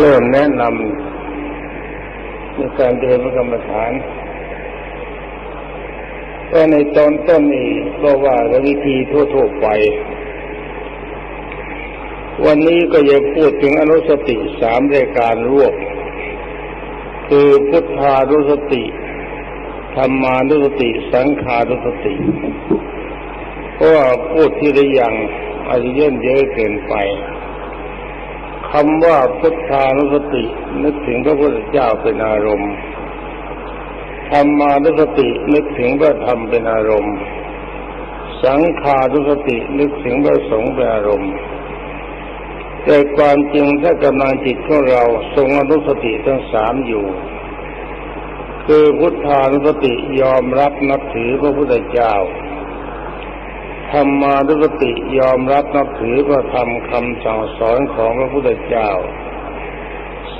เริ่มแนะนำในการเดินพระกรรมฐานก็ในตอนต้นนี้ก็ว่าวิธีทั่วๆไป วันนี้ก็จะพูดถึงอนุสติสามรายการรวบ คือพุทธานุสติธรรมานุสติสังขานุสติเพราะว่าพูดที่ได้ยังอาจจะเย่นเยอะเกินไป คำว่าพุทธานุสติ นึกถึงพระพุทธเจ้าเป็นอารมณ์ธรรมานุสตินึกถึงพระธรรมเป็นอารมณ์ สังขานุสตินึกถึงพระสงฆ์เป็นอารมณ์แต่ความจริงถ้ากำลังจิตของเราทรงอนุสติทั้งสามอยู่ คือพุทธานุสติยอมรับนับถือพระพุทธเจ้า ธรรมานุสติยอมรับนับถือพระธรรมคำสั่งสอนของพระพุทธเจ้า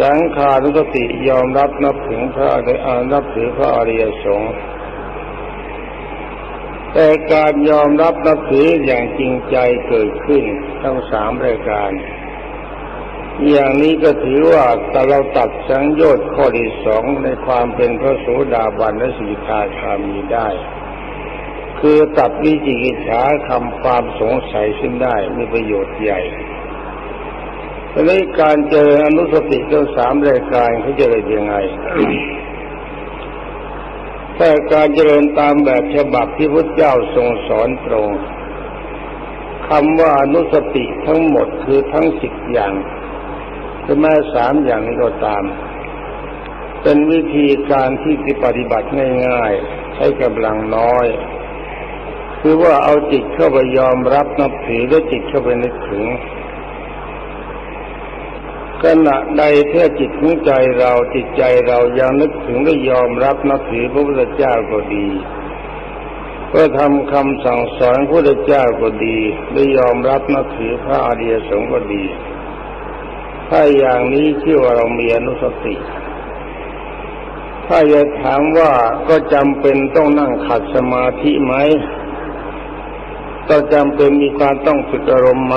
สังขานุสติยอมรับนับถึงพระอนับถือพระอริยสงฆ์แต่การยอมรับนับถืออย่างจริงใจเกิดขึ้นทั้งสามรายการ อย่างนี้ก็ถือว่าแต่เราตัดสังโยชน์ข้อที่สองในความเป็นพระโสดาบันและสิกขาคามีได้ คือตัดวิจิกิจฉาคำความสงสัยขึ้นได้มีประโยชน์ใหญ่ทีนี้การเจริญอนุสติทั้งสามรายการเขาจะเป็นยังไงแต่การเจริญตามแบบฉบับที่พระเจ้าทรงสอนตรงคำว่าอนุสติทั้งหมดคือทั้งสิบอย่างคือแม้สามอย่างนี้ก็ตาม เป็นวิธีการที่ปฏิบัติง่าย ๆ ใช้กำลังน้อย คือว่าเอาจิตเข้าไปยอมรับนับถือแล้วจิตเข้าไปนึกถึงขณะใดเท่าจิตของใจเราจิตใจเรายังนึกถึงและยอมรับนับถือพระพุทธเจ้าก็ดีเพื่อทำคำสั่งสอนพระพุทธเจ้าก็ดีและยอมรับนับถือพระอริยสงฆ์ก็ดี ถ้าอย่างนี้ชื่อว่าเรามีอนุสติ ถ้าจะถามว่าก็จำเป็นต้องนั่งขัดสมาธิไหม ก็จำเป็นมีการต้องฝึกอารมณ์ไหม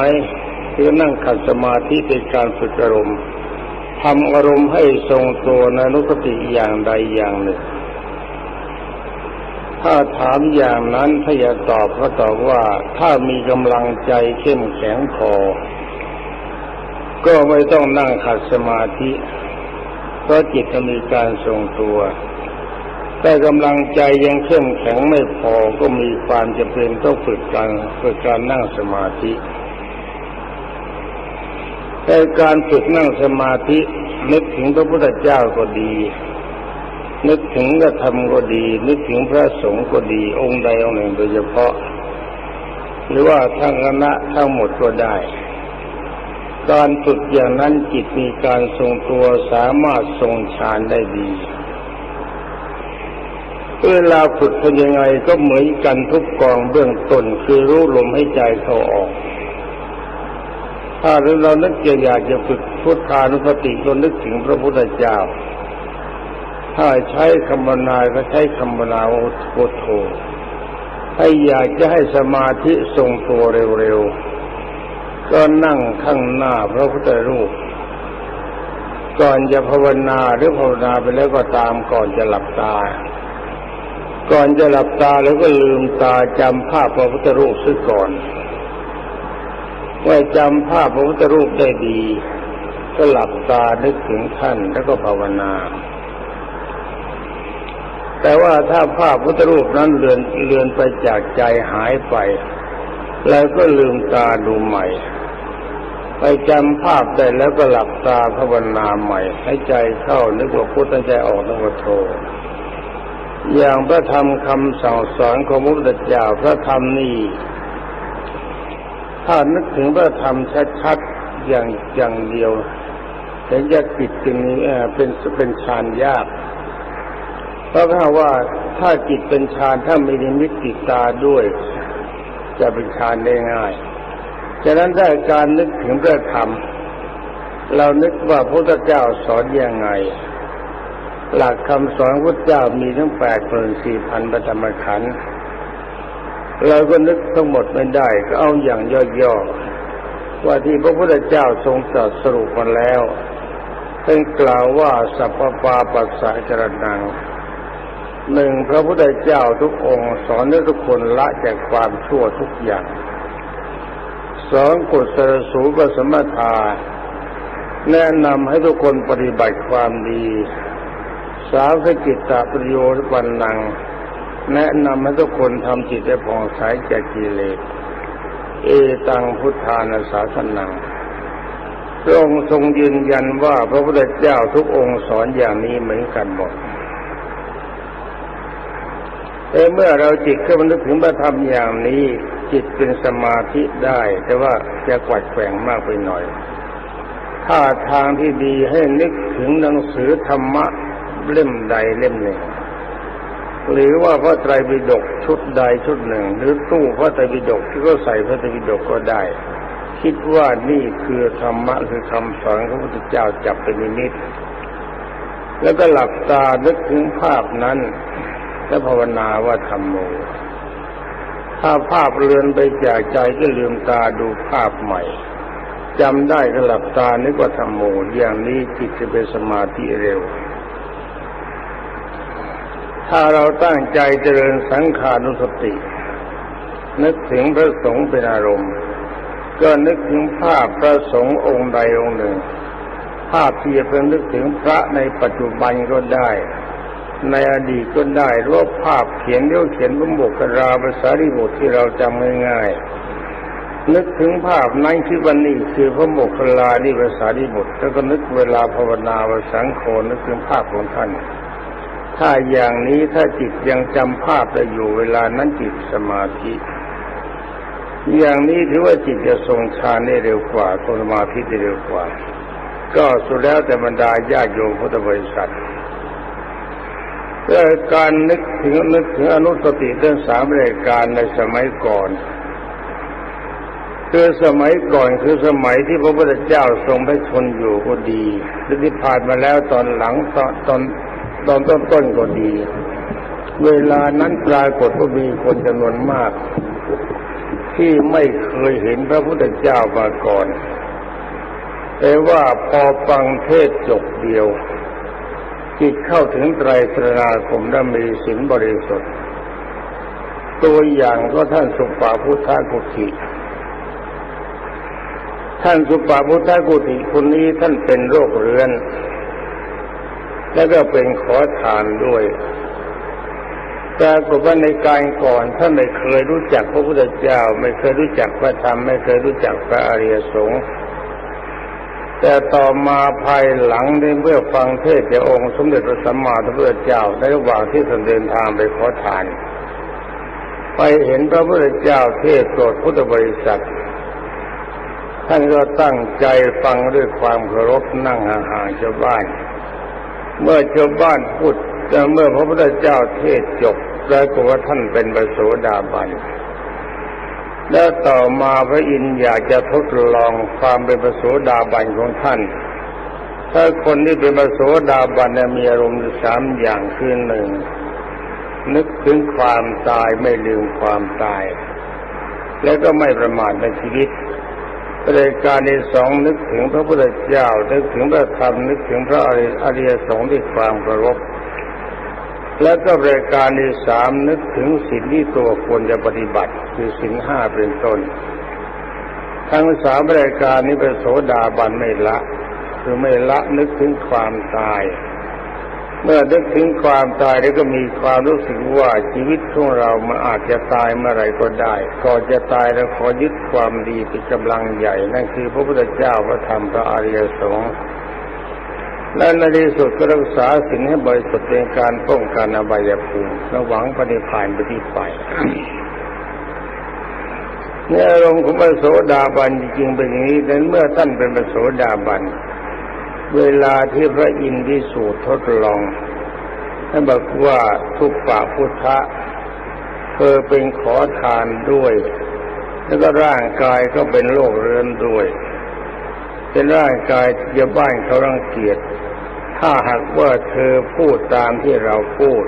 คือนั่งขัดสมาธิเป็นการฝึกอารมณ์ทำอารมณ์ให้ทรงตัวในนุสติอย่างใดอย่างหนึ่ง ถ้าถามอย่างนั้นถ้าอยากตอบก็ตอบว่าถ้ามีกำลังใจเข้มแข็งพอก็ไม่ต้องนั่งขัดสมาธิ เพราะจิตจะมีการทรงตัว แต่กำลังใจยังเข้มแข็งไม่พอก็มีความจำเป็นต้องฝึกการฝึกการนั่งสมาธิแต่การฝึกนั่งสมาธินึกถึงพระพุทธเจ้าก็ดี นึกถึงกระทำก็ดี นึกถึงพระสงฆ์ก็ดีองค์ใดองค์หนึ่งโดยเฉพาะ หรือว่าทั้งคณะทั้งหมดก็ได้ การฝึกอย่างนั้นจิตมีการทรงตัวสามารถทรงฌานได้ดี เวลาฝึกเป็นยังไงก็เหมือนกันทุกกองเบื้องต้นคือรู้ลมให้ใจเขาออก ถ้าเรานึกจะอยากจะฝึกพุทธานุสติก็นึกถึงพระพุทธเจ้า ถ้าใช้คำบรรณาก็ใช้คำบรรณาโอโทถ้าอยากจะให้สมาธิทรงตัวเร็วๆ ก็นั่งข้างหน้าพระพุทธรูป ก่อนจะภาวนาหรือภาวนาไปแล้วก็ตามก่อนจะหลับตา ก่อนจะหลับตาแล้วก็ลืมตาจำภาพพระพุทธรูปซะก่อนว่าจำภาพพระพุทธรูปได้ดี ก็หลับตานึกถึงท่านแล้วก็ภาวนา แต่ว่าถ้าภาพพุทธรูปนั้นเลือนเลือนไปจากใจหายไป แล้วก็ลืมตาดูใหม่ ไปจำภาพได้แล้วก็หลับตาภาวนาใหม่ ให้ใจเข้านึกว่าพุทธใจออกนึกว่าโท อย่างพระธรรมคำสั่งสอนของพระพุทธเจ้าพระธรรมนี่ถ้านึกถึงพระธรรมชัดๆอย่างอย่างเดียวแต่ยากจิตจึงนี้เป็นเป็นฌานยากเพราะถ้าว่าถ้าจิตเป็นฌานถ้ามีนิมิตติดตาด้วย จะเป็นฌานได้ง่ายฉะนั้นถ้าการนึกถึงพระธรรม เรานึกว่าพระพุทธเจ้าสอนอยังไง หลักคำสอนพระเจ้ามีทั้งแปดหมื่นสี่พันปฐมขันธ์เราก็นึกทั้งหมดไม่ได้ก็เอาอย่างย่อๆว่าที่พระพุทธเจ้าทรงตรัสสรุปมาแล้วเป็นกล่าวว่าสัพพปาปัสสะจรนังหนึ่งพระพุทธเจ้าทุกองค์ สอนให้ทุกคนละจากความชั่วทุกอย่างสองกุศลสูปสมถาแนะนำให้ทุกคนปฏิบัติความดี สามสกิตตประโยชน์วันนัง แนะนำให้ทุกคนทำจิตให้ผ่องใสจากกิเลส เอตังพุทธานาสาสนังพระองค์ทรงยืนยันว่าพระพุทธเจ้าทุกองค์สอนอย่างนี้เหมือนกันหมดแต่เมื่อเราจิตเข้ามานึกถึงพระธรรมอย่างนี้ จิตเป็นสมาธิได้ แต่ว่าจะกวัดแกว่งมากไปหน่อย ถ้าทางที่ดีให้นึกถึงหนังสือธรรมะ เล่มใดเล่มหนึ่ง หรือว่าพระไตรปิฎกชุดใดชุดหนึ่ง หรือตู้พระไตรปิฎกที่ก็ใส่พระไตรปิฎกก็ได้ คิดว่านี่คือธรรมะคือคำสอนของพระพุทธเจ้าจับเป็นนิมิตแล้วก็หลับตานึกถึงภาพนั้น และภาวนาว่าธรรมโม ถ้าภาพเลือนไปจากใจก็ลืมตาดูภาพใหม่จำได้ก็หลับตานึกว่าธรรมโมอย่างนี้จิตจะเป็นสมาธิเร็ว ถ้าเราตั้งใจเจริญสังขานุสติ นึกถึงพระสงฆ์เป็นอารมณ์ ก็นึกถึงภาพพระสงฆ์องค์ใดองค์หนึ่ง ภาพที่จะเป็นนึกถึงพระในปัจจุบันก็ได้ ในอดีตก็ได้รว่าภาพเขียนเรียวเขียนบนบกราภาษาริบุตรที่เราจำง่ายๆนึกถึงภาพนั้นคิดว่านี่คือพระโมกขลานี่ภาษาริบุตรแล้วก็นึกเวลาภาวนาว่าสังโฆนึกถึงภาพของท่าน ถ้าอย่างนี้ถ้าจิตยังจำภาพได้อยู่เวลานั้นจิตสมาธิ อย่างนี้ถือว่าจิตจะทรงฌานได้เร็วกว่าทรงสมาธิได้เร็วกว่า ก็สุดแล้วแต่บรรดาญาโยมพุทธบริษัทเรื่อการนึกถึงนึกถึงอนุสติเรื่องสามรายการในสมัยก่อนคือสมัยก่อนคือสมัยที่พระพุทธเจ้าทรงพระชนอยู่ก็ดีหรือที่ผ่านมาแล้วตอนหลังตอนตอน ตอนต้นต้นๆก็ดี เวลานั้นปรากฏว่ามีคนจำนวนมาก ที่ไม่เคยเห็นพระพุทธเจ้ามาก่อน แต่ว่าพอฟังเทศจบเดียวจิตเข้าถึงไตรสราคมและมีศีลบริสุทธิ์ ตัวอย่างก็ท่านสุปาพุทธกุฏิท่านสุปาพุทธกุฏิคนนี้ท่านเป็นโรคเรื้อน แล้วก็เป็นขอทานด้วยปรากฏว่าในการก่อนท่านไม่เคยรู้จักพระพุทธเจ้า ไม่เคยรู้จักพระธรรม ไม่เคยรู้จักพระอริยสงฆ์แต่ต่อมาภายหลังในเมื่อฟังเทศจากองค์สมเด็จพระสัมมาสัมพุทธเจ้าในระหว่างที่ท่านเดินทางไปขอทาน ไปเห็นพระพุทธเจ้าเทศโปรดพุทธบริษัท ท่านก็ตั้งใจฟังด้วยความเคารพนั่งห่างๆชาวบ้าน เมื่อชาวบ้านพูดเมื่อพระพุทธเจ้าเทศจบปรากฏว่าท่านเป็นบโสดาบัน แล้วต่อมาพระอินทร์อยากจะทดลองความเป็นบโสดาบันของท่าน ถ้าคนที่เป็นบโสดาบันมีอารมณ์สามอย่างคือหนึ่งนึกถึงความตายไม่ลืมความตาย แล้วก็ไม่ประมาทในชีวิต ประการที่สองนึกถึงพระพุทธเจ้า นึกถึงพระธรรมนึกถึงพระอริยสงฆ์ด้วยความเคารพแล้วก็รายการที่สามนึกถึงศีลที่ตัวควรจะปฏิบัติ คือศีลห้าเป็นต้น ทั้งสามรายการนี้เป็นโสดาบันไม่ละ คือไม่ละนึกถึงความตาย เมื่อนึกถึงความตายแล้วก็มีความรู้สึกว่าชีวิตของเรามันอาจจะตายเมื่อไรก็ได้ ก่อนจะตายเราขอยึดความดีเป็นกำลังใหญ่ นั่นคือพระพุทธเจ้าพระธรรมพระอริยสงฆ์และในที่สุดก็รักษาสิ่งให้บริสุทธิ์เป็นการป้องกันอบายภูมิและหวังปฏิพานไปที่ไปเนี่ยอารมณ์ของพระโสดาบันจริงๆเป็นอย่างนี้แต่เมื่อท่านเป็นพระโสดาบัน เวลาที่พระอินทร์ที่สูตรทดลองท่านบอกว่าทุกปาพุทธะเธอเป็นขอทานด้วย แล้วก็ร่างกายก็เป็นโรคเรื้อนด้วย เป็นร่างกายที่จะบ้านเขารังเกียจถ้าหากว่าเธอพูดตามที่เราพูด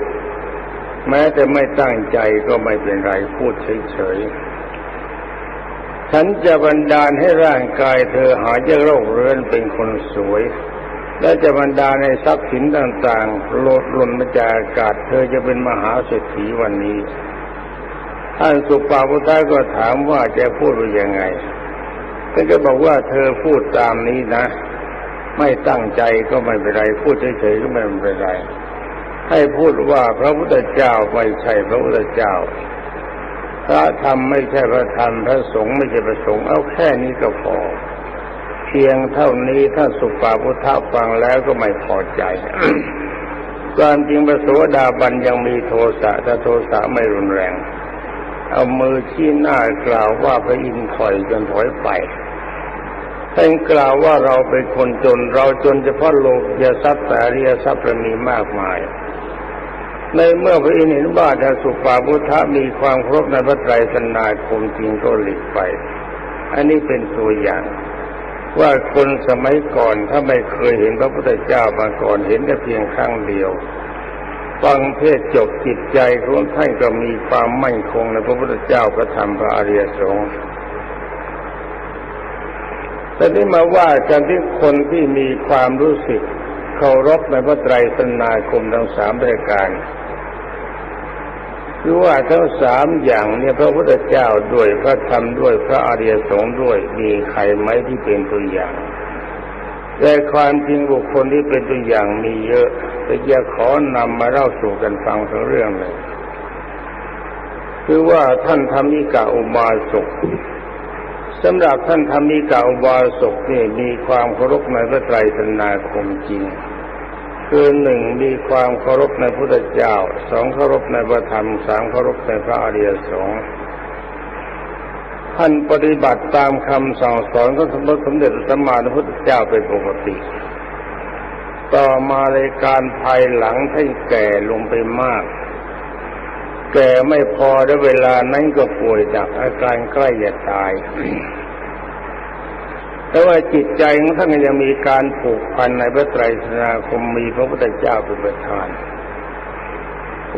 แม้แต่ไม่ตั้งใจก็ไม่เป็นไรพูดเฉยๆฉันจะบันดาลให้ร่างกายเธอหายจากโรคเรื้อนเป็นคนสวย และจะบรรดาในทรัพย์สินต่างๆโลดหล่นมาจากอากาศ เธอจะเป็นมหาเศรษฐีวันนี้ ท่านสุปาพุทธะก็ถามว่าจะพูดว่ายังไงท่านก็บอกว่าเธอพูดตามนี้นะ ไม่ตั้งใจก็ไม่เป็นไร พูดเฉยๆก็ไม่เป็นไร ให้พูดว่าพระพุทธเจ้าไม่ใช่พระพุทธเจ้า พระธรรมไม่ใช่พระธรรมพระสงฆ์ไม่ใช่พระสงฆ์เอาแค่นี้ก็พอ พียงเท่านี้ถ้าสุปาพุทธะฟังแล้วก็ไม่พอใจความจริงพระโสดาบันยังมีโทสะถ้าโทสะไม่รุนแรง เอามือชี้หน้ากล่าวว่าพระอินทร์ถอยจนถอยไปท่านกล่าวว่าเราเป็นคนจนเราจนเฉพาะโลกยทรัพย์แต่อริยทรัพย์มีมากมาย ในเมื่อพระอินทร์เห็นว่าถ้าสุปาพุทธะมีความครบในพระไตรสรณาคมจริงก็หลีกไป อันนี้เป็นตัวอย่าง ว่าคนสมัยก่อนถ้าไม่เคยเห็นพระพุทธเจ้ามาก่อนเห็นแต่เพียงครั้งเดียวฟังเทศจบจิตใจของท่านก็มีความมั่นคงในพระพุทธเจ้าพระธรรมพระอริยสงฆ์แต่นี้มาว่ากันที่คนที่มีความรู้สึกเคารพในพระไตรสรณาคมทั้งสามรายการ คือว่าทั้งสามอย่างเนี่ยพระพุทธเจ้าด้วยพระธรรมด้วยพระอริยสงฆ์ด้วยมีใครไหมที่เป็นตัวอย่าง แต่ความจริงบุคคลที่เป็นตัวอย่างมีเยอะแต่จะขอนำมาเล่าสู่กันฟังทั้งเรื่องเลยคือว่าท่านธรรมิกาอุบาสกสำหรับท่านธรรมิกาอุบาสกนี่มีความเคารพในพระไตรสรณาคมจริง คือหนึ่งมีความเคารพในพุทธเจ้าสองเคารพในพระธรรมสามเคารพในพระอริยสงฆ์ท่านปฏิบัติตามคำสั่งสอนของสมเด็จพระสัมมาสัมพุทธเจ้าเป็นปกติ ต่อมาในการภายหลังท่านแก่ลงไปมาก แก่ไม่พอและเวลานั้นก็ป่วยจากอาการใกล้จะตาย แต่ว่าจิตใจของท่านยังมีการผูกพันในพระไตรสรณาคมมีพระพุทธเจ้าเป็นประธาน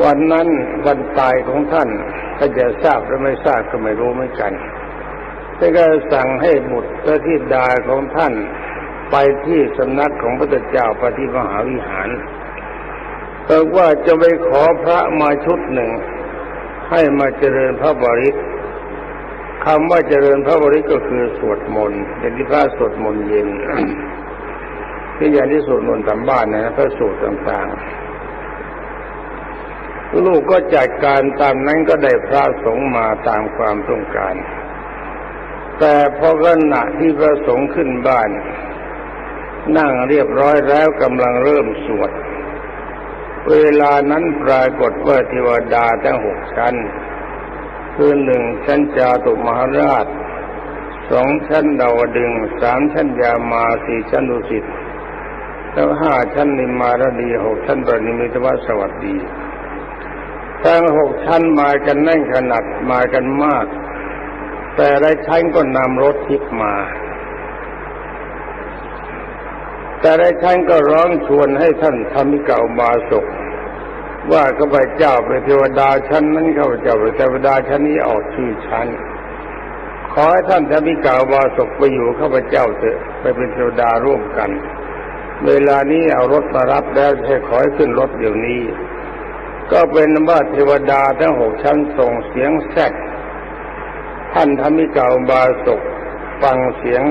วันนั้นวันตายของท่านถ้าจะทราบหรือไม่ทราบก็ไม่รู้เหมือนกันแต่ก็สั่งให้บุตรและธิดาของท่านไปที่สำนักของพระพุทธเจ้าปฏิมหาวิหารบอกว่าจะไปขอพระมาชุดหนึ่ง ให้มาเจริญพระบริตร คำว่าเจริญพระบริก็คือสวดมนต์เป็นที่พระสวดมนต์เย็นที่อย่างที่สวดมนต์ตามบ้านนะพระสูตรต่างๆ ลูกก็จัดการตามนั้นก็ได้พระสงฆ์มาตามความต้องการ แต่พอขณะที่พระสงฆ์ขึ้นบ้าน นั่งเรียบร้อยแล้วกำลังเริ่มสวด เวลานั้นปรากฏว่าเทวดาทั้งหกชั้น คือหนึ่งชั้นจาตุมหาราชสองชั้นดาวดึงสามชั้นยามาสี่ชั้นดุสิตแล้วห้าชั้นนิมมารดีหกชั้นปรินิมิตวสวัสดีทั้งหกชั้นมากันแน่นขนาดมากันมาก แต่ละชั้นก็นำรถทิพมา แต่ละชั้นก็ร้องชวนให้ท่านธรรมิกาอุบาสก ว่าข้าพเจ้าเป็นเทวดาชั้นนั้นข้าพเจ้าเป็นเทวดาชั้นนี้ออกชื่อชั้นขอให้ท่านธรรมิกาอุบาสกไปอยู่ข้าพเจ้าเถอะไปเป็นเทวดาร่วมกัน เวลานี้เอารถมารับแล้วให้ขอให้ขึ้นรถเดี๋ยวนี้ ก็เป็นว่าเทวดาทั้งหกชั้นส่งเสียงแซดท่านธรรมิกาบาสกฟังเสียง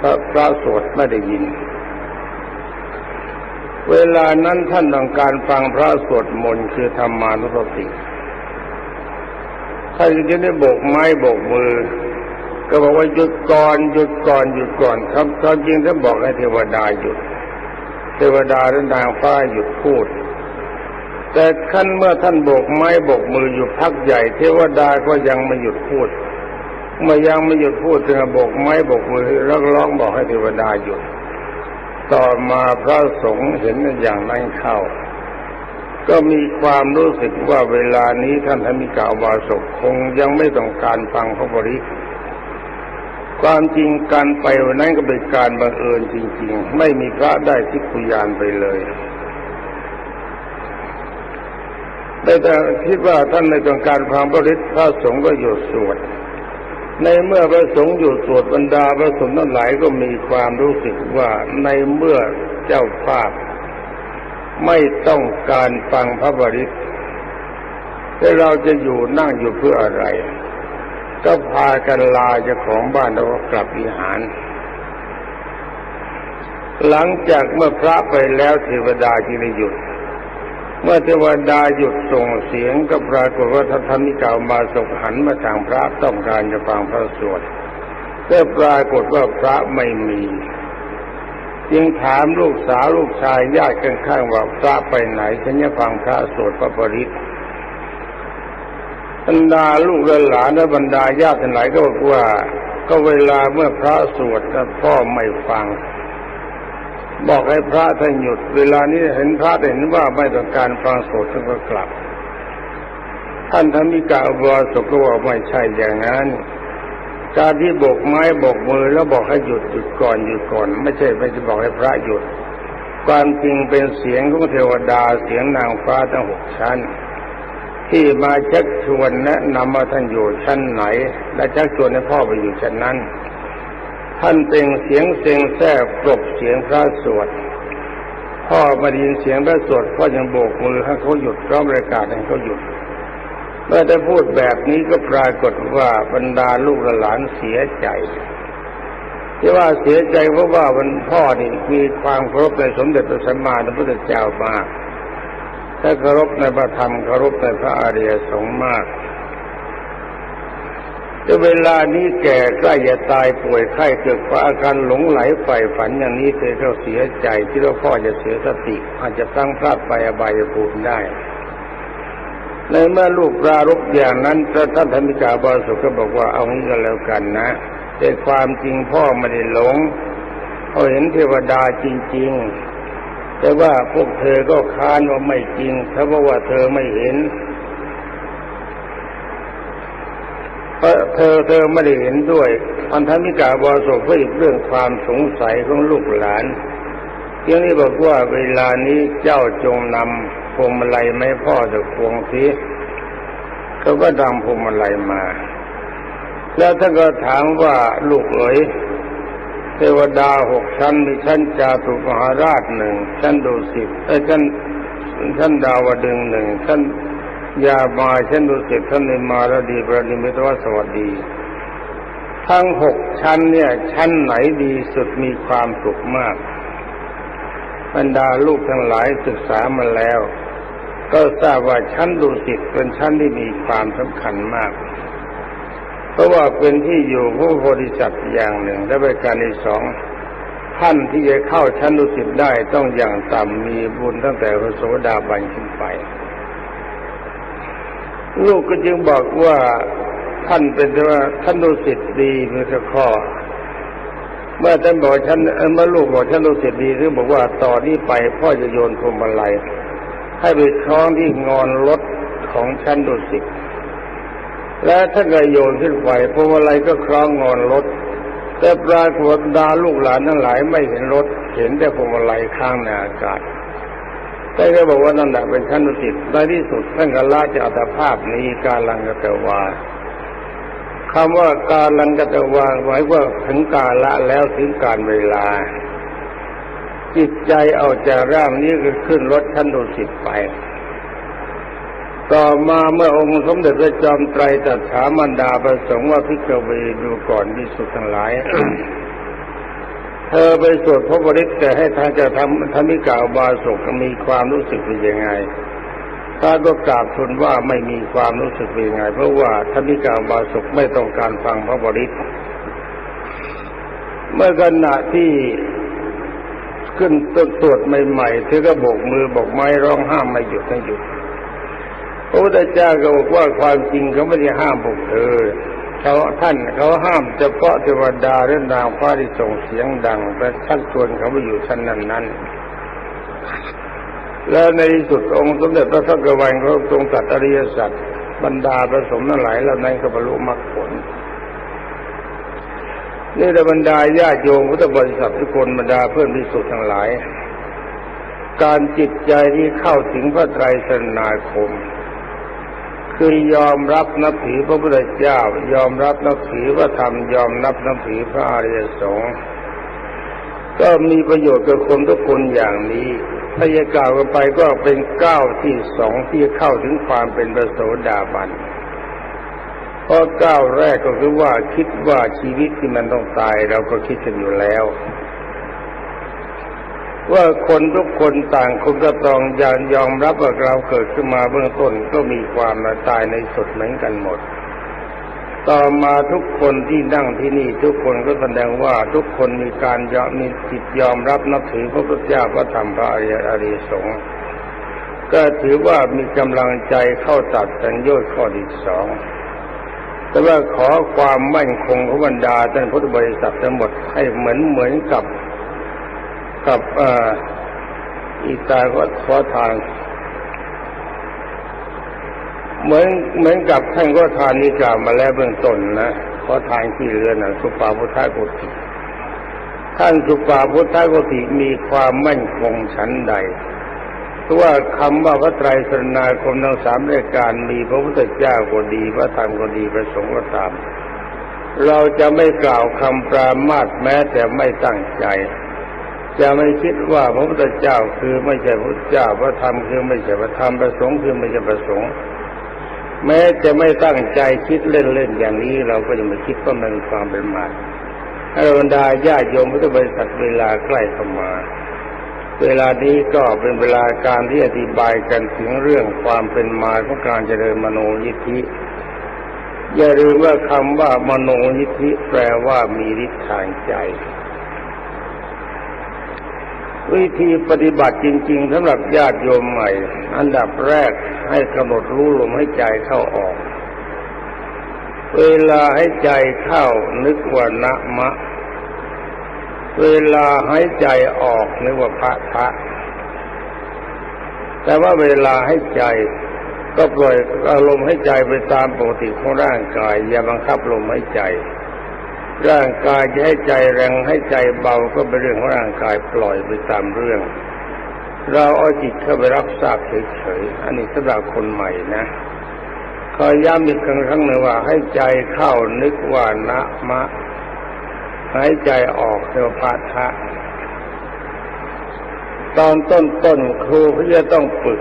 พระพระสวดไม่ได้ยิน เวลานั้นท่านต้องการฟังพระสวดมนต์คือธรรมานุสติท่านจะได้โบกไม้โบกมือ ก็บอกว่าหยุดก่อนหยุดก่อนหยุดก่อนครับความจริงท่านบอกให้เทวดาหยุด เทวดาและนางฟ้าหยุดพูด แต่ขั้นเมื่อท่านโบกไม้โบกมืออยู่พักใหญ่ เทวดาก็ยังไม่หยุดพูด เมื่อยังไม่หยุดพูดจึงโบกไม้โบกมือแล้วร้องบอกให้เทวดาหยุด ต่อมาพระสงฆ์เห็นอย่างนั้นเข้า ก็มีความรู้สึกว่าเวลานี้ท่านธรรมิกาบาสกคงยังไม่ต้องการฟังพระบริกความจริงการไปวันนั้นก็เป็นการบังเอิญจริง ๆ ไม่มีพระได้ทิพยานไปเลยแต่แต่คิดว่าท่านในต้องการฟังพระฤทธิ์พระสงฆ์ก็หยุดสวด ในเมื่อพระสงฆ์หยุดสวดบรรดาพระสงฆ์ทั้งหลายก็มีความรู้สึกว่าในเมื่อเจ้าภาพไม่ต้องการฟังพระบริตแต่เราจะอยู่นั่งอยู่เพื่ออะไร ก็พากันลาจ้าของบ้านแล้วก็กลับวิหาร หลังจากเมื่อพระไปแล้วเทวดาจึงได้หยุด เมื่อเทวดาหยุดส่งเสียงก็ปรากฏว่าท่านธรรมิกามาสกหันมาทางพระต้องการจะฟังพระสวดแต่ปรากฏว่าพระไม่มี จึงถามลูกสาวลูกชายญาติข้างๆว่าพระไปไหนฉันจะฟังพระสวดพระปริตบรรดาลูกและหลานและบรรดาญาติทั้งหลายก็บอกว่า ก็เวลาเมื่อพระสวดพ่อไม่ฟัง บอกให้พระท่านหยุด เวลานี้เห็นพระเห็นว่าไม่ต้องการฟังสดท่านก็กลับ ท่านธรรมิกาบวสุก็ว่าไม่ใช่อย่างนั้นการที่บกไม้บกมือแล้วบอกให้หยุดหยุดก่อนหยุดก่อน ไม่ใช่ไม่จะบอกให้พระหยุด ความจริงเป็นเสียงของเทวดาเสียงนางฟ้าทั้งหกชั้น ที่มาชักชวนแนะนำว่าท่านอยู่ชั้นไหน และชักชวนให้พ่อไปอยู่ชั้นนั้น ท่านเป็นเสียงเสียงแทรกกลบเสียงพระสวดพ่อมาดินเสียงพระสวดพ่อยังโบกมือให้เขาหยุดร้องประกาศให้เขาหยุดเมื่อได้พูดแบบนี้ก็ปรากฏว่าบรรดาลูกหลานเสียใจที่ว่าเสียใจเพราะว่าวันพ่อนี่มีความเคารพในสมเด็จพระสัมมาสัมพุทธเจ้ามากและเคารพในพระธรรมเคารพในพระอริยสงฆ์มาก แต่เวลานี้แก่ใกล้จะตายป่วยไข้เกิดอาการหลงไหลใฝ่ฝันอย่างนี้เธอก็เสียใจที่ว่าพ่อจะเสียสติ อาจจะตั้งพลาดไปอบายภูมิได้ ในเมื่อลูกปรารบอย่างนั้นพระท่านธรรมิกาบาสุก็บอกว่าเอางี้ก็แล้วกันนะแต่ความจริงพ่อไม่ได้หลงเขาเห็นเทวดาจริง ๆ แต่ว่าพวกเธอก็ค้านว่าไม่จริงเพราะว่าเธอไม่เห็น เพราะเธอเธอไม่ได้เห็นด้วยพันธมิกาบาสุเพื่ออีกเรื่องความสงสัยของลูกหลานยังนี้บอกว่าเวลานี้เจ้าจงนำพวงมาลัยไม่พ่อจะพวงทีเขาก็นำพวงมาลัยมา แล้วท่านก็ถามว่าลูกเอ๋ยเทวดาหกชั้นมีชั้นจาตุมหาราชหนึ่งชั้นดุสิตเอ้ชั้นชั้นดาวดึงหนึ่งชั้น ยามาชั้นดุสิตชั้นนิมารดีประดิมิตวสวัสดี ทั้งหกชั้นเนี่ย ชั้นไหนดีสุดมีความสุขมาก บรรดาลูกทั้งหลายศึกษามาแล้ว ก็ทราบว่าชั้นดุสิตเป็นชั้นที่มีความสำคัญมาก เพราะว่าเป็นที่อยู่ของพระโพธิสัตว์อย่างหนึ่งและประการที่สองท่านที่จะเข้าชั้นดุสิตได้ต้องอย่างต่ำมีบุญตั้งแต่พระโสดาบันขึ้นไป ลูกก็จึงบอกว่าท่านเป็นว่าท่านดุสิตดีเมีสักข้อ เมื่อท่านบอกฉันเมื่อลูกบอกฉันรู้สึกดีถึงบอกว่าต่อนนี้ไปพ่อจะโยนพวงมาลัยให้ไปคล้องที่งอนรถของฉันดุสิตและถ้าเกิดโยนขึ้นไปพวงมาลัยก็คล้องงอนรถ แต่ปรากฏดาลูกหลานทั้งหลายไม่เห็นรถ เห็นแต่พวงมาลัยข้างในอากาศ แต่ก็บอกว่านั่นแหละเป็นชั้นดุสิตในที่สุดท่านก็ละจากอัตภาพนี้การลังกตวาคำว่าการลังกตวางไว้ว่าถึงกาละแล้วถึงการเวลา จิตใจเอาจากร่างนี้ก็ขึ้นรถชั้นดุสิตไป ต่อมาเมื่อองค์สมเด็จพระจอมไตรตรัสถามบรรดาประสงค์ว่าพิกเวดูก่อนพิสุทธ์ทั้งหลาย เธอไปสวดพระบริตแต่ให้ทางจะทำธรรมิกาบาสกมีความรู้สึกเป็นยังไงถ้าก็กราบทูลว่าไม่มีความรู้สึกเป็นยังไง เพราะว่าธรรมิกาบาสกไม่ต้องการฟังพระบริตเมื่อขณะที่ขึ้นต้นตรวจใหม่ๆเธอก็โบกมือบอกไม้ร้องห้ามไม่หยุดไม่หยุดพระพุทธเจ้าก็บอกว่าความจริงเขาไม่ได้ห้ามพวกเธอ เขาท่านเขาห้ามเฉพาะเทวดาและนางฟ้าที่ส่งเสียงดังและชักชวนเขาไปอยู่ชั้นนั้นนั้นแล้วในที่สุดองค์สมเด็จพระสักวันเขาทรงตัดอริยสัจบรรดาประสมทั้งหลายเหล่านั้นก็บรรลุมรรคผลนี่แต่บรรดาญาติโยมพุทธบริษัททุกคนบรรดาเพื่อนพิสุทธ์ทั้งหลาย การจิตใจที่เข้าถึงพระไตรสรณาคม คือยอมรับนับถือพระพุทธเจ้า ยอมรับนับถือพระธรรมยอมรับนับถือพระอริยสงฆ์ก็มีประโยชน์กับคนทุกคนอย่างนี้ถ้าจะกล่าวกันไปก็เป็นก้าวที่สองที่เข้าถึงความเป็นประโสดาบันเพราะก้าวแรกก็คือว่าคิดว่าชีวิตที่มันต้องตายเราก็คิดกันอยู่แล้ว ว่าคนทุกคนต่างคนก็ต้องยานยอมรับว่าเราเกิดขึ้นมาเบื้องต้นก็มีความมาตายในสุดเหมือนกันหมด ต่อมาทุกคนที่นั่งที่นี่ทุกคนก็แสดงว่าทุกคนมีการยอมมีจิตยอมรับนับถือพระพุทธเจ้าพระธรรมพระอริยอริสงฆ์ก็ถือว่ามีกำลังใจเข้าตัดสัญญาข้อที่สองแต่ว่าขอความมั่นคงของบรรดาท่านพุทธบริษัททั้งหมดให้เหมือนเหมือนกับ กับอ่าอีตาก็ขอทาน เหมือนเหมือนกับท่านก็ทานนี้กล่าวมาแล้วเบื้องต้นนะขอทานที่เรือนะสุปาพุทธโกติท่านสุปาพุทธโกติมีความมั่นคงชั้นใดเพราะว่าคำว่าพระไตรสรณาคมทั้งสามรายการมีพระพุทธเจ้าก็ดีพระธรรมก็ดีพระสงฆ์ก็ตาม เราจะไม่กล่าวคำปรามาสแม้แต่ไม่ตั้งใจ จะไม่คิดว่าพระพุทธเจ้าคือไม่ใช่พระพุทธเจ้าพระธรรมคือไม่ใช่พระธรรมพระสงฆ์คือไม่ใช่พระสงฆ์แม้จะไม่ตั้งใจคิดเล่นๆอย่างนี้เราก็จะไม่คิดว่ามันความเป็นมาให้บรรดาญาโยมพุทธบริษัทเวลาใกล้เข้ามา เวลานี้ก็เป็นเวลาการที่อธิบายกันถึงเรื่องความเป็นมาของการเจริญมโนยิทธิอย่าลืมว่าคำว่ามโนยิทธิแปลว่ามีฤทธิ์ทางใจ วิธีปฏิบัติจริง ๆสำหรับญาติโยมใหม่ อันดับแรกให้กำหนดรู้ลมให้ใจเข้าออก เวลาให้ใจเข้านึกว่านะมะ เวลาให้ใจออกนึกว่าพระพระแต่ว่าเวลาให้ใจก็ปล่อยอารมณ์ให้ใจไปตามปกติของร่างกาย อย่าบังคับลมให้ใจ ร่างกายจะให้ใจแรงให้ใจเบาก็เป็นเรื่องของร่างกายปล่อยไปตามเรื่อง เราเอาจิตเข้าไปรับทราบเฉยๆอันนี้สำหรับคนใหม่นะขอย้ำอีกครั้งหนึ่งว่าให้ใจเข้านึกว่านะมะหายใจออกเทวพาทะตอนต้นต้นครูเขาจะต้องฝึก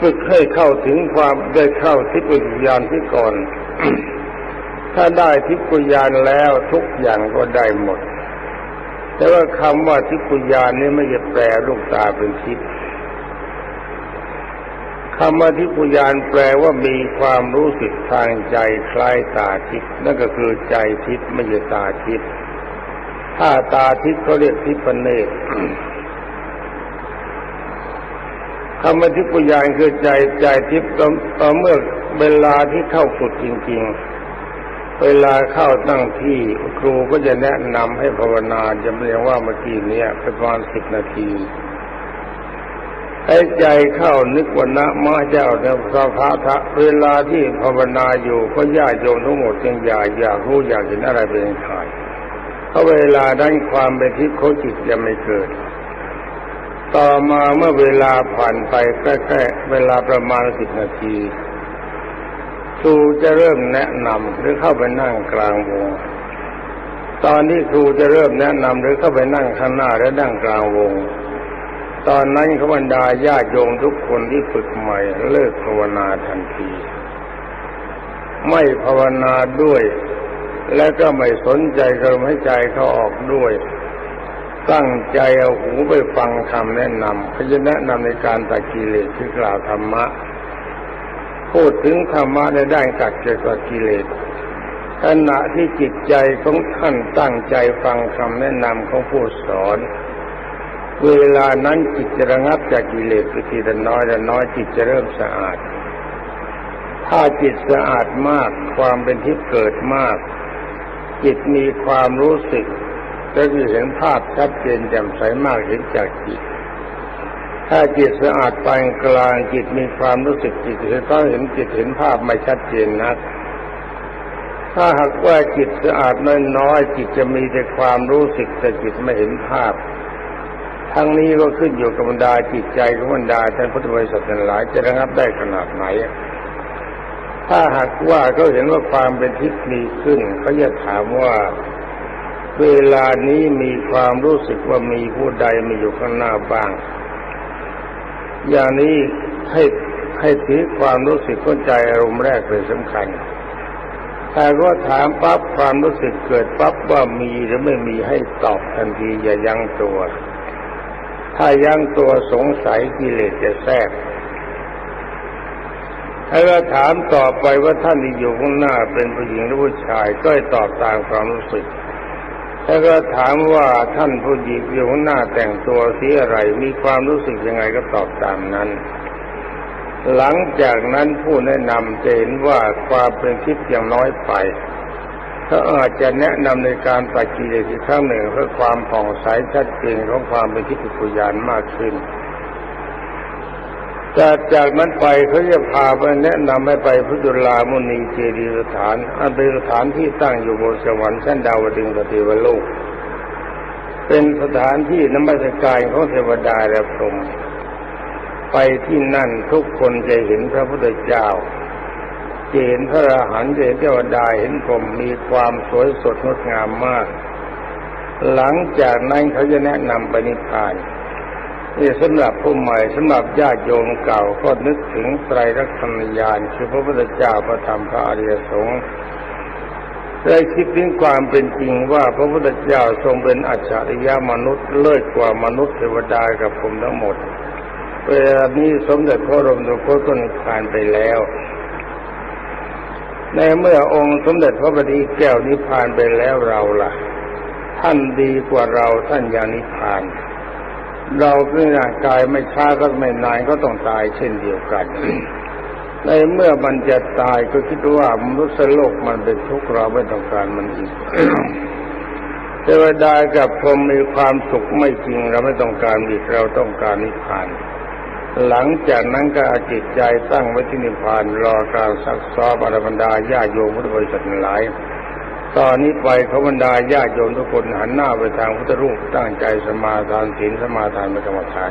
ฝึกให้เข้าถึงความได้เข้าทิพยานที่ก่อน ถ้าได้ทิพยานแล้วทุกอย่างก็ได้หมด แต่ว่าคำว่าทิพยานนี้ไม่จะแปลลูกตาเป็นทิพย์คำว่าทิพยานแปลว่ามีความรู้สึกทางใจคล้ายตาทิพย์นั่นก็คือใจทิพย์ไม่ใช่ตาทิพย์ถ้าตาทิพย์เขาเรียกทิพเนตรคำว่าทิพยานคือใจใจทิพย์ต่อเมื่อเวลาที่เข้าฝึกจริง ๆ เวลาเข้าตั้งที่ครูก็จะแนะนำให้ภาวนาจะเรียกว่าเมื่อกี้นี้ประมาณสิบนาทีให้ใจเข้านึกวันนะมาเจ้าในพระพาทะเวลาที่ภาวนาอยู่ก็ญาติโยมทั้งหมดจึงอยากอยากรู้อยากเห็นอะไรเป็นขายเพราะเวลาดันความเป็นทิพย์เขาจิตจะไม่เกิด ต่อมาเมื่อเวลาผ่านไปแค่ๆเวลาประมาณสิบนาที ครูจะเริ่มแนะนำหรือเข้าไปนั่งกลางวง ตอนที่ครูจะเริ่มแนะนำหรือเข้าไปนั่งข้างหน้าและนั่งกลางวง ตอนนั้นขบรรดาญาติโยมทุกคนที่ฝึกใหม่เลิกภาวนาทันที ไม่ภาวนาด้วย และก็ไม่สนใจกระให้ใจเขาออกด้วย ตั้งใจเอาหูไปฟังคำแนะนำเขาจะแนะนำในการตัดกิเลสที่กล่าวธรรมะ พูดถึงธรรมะในด้านกัดเกี่ยวกับกิเลสขณะที่จิตใจของท่านตั้งใจฟังคำแนะนำของผู้สอน เวลานั้นจิตจะระงับจากกิเลสไปทีละน้อยละน้อยจิตจะเริ่มสะอาด ถ้าจิตสะอาดมากความเป็นทิพย์เกิดมาก จิตมีความรู้สึกและมีเห็นภาพชัดเจนแจ่มใสมากเห็นจากจิต ถ้าจิตสะอาดปานกลางจิตมีความรู้สึกจิตเห็นก็เห็นจิตเห็นภาพไม่ชัดเจนนักถ้าหากว่าจิตสะอาดน้อยๆจิตจะมีแต่ความรู้สึกแต่จิตไม่เห็นภาพ ทั้งนี้ก็ขึ้นอยู่กับบรรดาจิตใจของบรรดาท่านพุทธบริษัทหลายจะระงับได้ขนาดไหน ถ้าหากว่าเขาเห็นว่าความเป็นทิพย์มีขึ้นเขาจะถามว่าเวลานี้มีความรู้สึกว่ามีผู้ใดมาอยู่ข้างหน้าบ้าง อย่างนี้ให้ให้ถือความรู้สึกเข้าใจอารมณ์แรกเป็นสำคัญแต่ก็ถามปั๊บความรู้สึกเกิดปั๊บว่ามีหรือไม่มีให้ตอบทันทีอย่ายั้งตัว ถ้ายั้งตัวสงสัยกิเลสจะแทรกถ้าก็ถามต่อไปว่าท่านที่อยู่ข้างหน้าเป็นผู้หญิงหรือผู้ชายก็ให้ตอบตามความรู้สึก ถ้าก็ถามว่าท่านผู้หญิงอยู่หน้าแต่งตัวสีอะไร มีความรู้สึกยังไงก็ตอบตามนั้น หลังจากนั้นผู้แนะนำจะเห็นว่าความเป็นคิดยังน้อยไปเขาอาจจะแนะนำในการปฏิเลสอีกครั้งหนึ่งเพื่อความผ่องใสชัดเจนของความเป็นทิพย์ปุญานมากขึ้น จากจากนั้นไปเขาจะพาไปแนะนำให้ไปพุทธลามุนีเจดียสถาน อันเป็นสถานที่ตั้งอยู่บนสวรรค์ชั้นดาวดึงสติวโลก เป็นสถานที่น้ำมัสการของเทวดาและพรหมไปที่นั่นทุกคนจะเห็นพระพุทธเจ้าจะเห็นพระอรหันต์จะเห็นเทวดาเห็นพรหมมีความสวยสดงดงามมาก หลังจากนั้นเขาจะแนะนำปนิพาน นี่สำหรับผู้ใหม่สำหรับญาติโยมเก่าก็นึกถึงไตรลักษณญาณคือพระพุทธเจ้าพระธรรมพระอริยสงฆ์ได้คิดถึงความเป็นจริงว่าพระพุทธเจ้าทรงเป็นอัจฉริยมนุษย์เลิศกว่ามนุษย์เทวดากับผมทั้งหมดเวลานี้สมเด็จพระรมสุคตก็นิพพานไปแล้ว ในเมื่อองค์สมเด็จพระบดีแก้วนิพพานไปแล้วเราล่ะ ท่านดีกว่าเราท่านยังนิพพาน เราเป็นร่างกายไม่ช้าก็ไม่นานก็ต้องตายเช่นเดียวกัน ในเมื่อมันจะตายก็คิดว่ามนุษย์โลกมันเป็นทุกข์เราไม่ต้องการมันอีกเทวดากับพรหมมีความสุขไม่จริงเราไม่ต้องการอีกเราต้องการนิพพาน หลังจากนั้นก็อาจิตใจตั้งไว้ที่นิพพานรอการซักซ้อมอรบรรดาญาโยมพุทธบริษัทหลาย ตอนนี้ไปขบรรดาญาติโยมทุกคนหันหน้าไปทางพุทธรูปตั้งใจสมาทานศีลสมาทานกรรมฐาน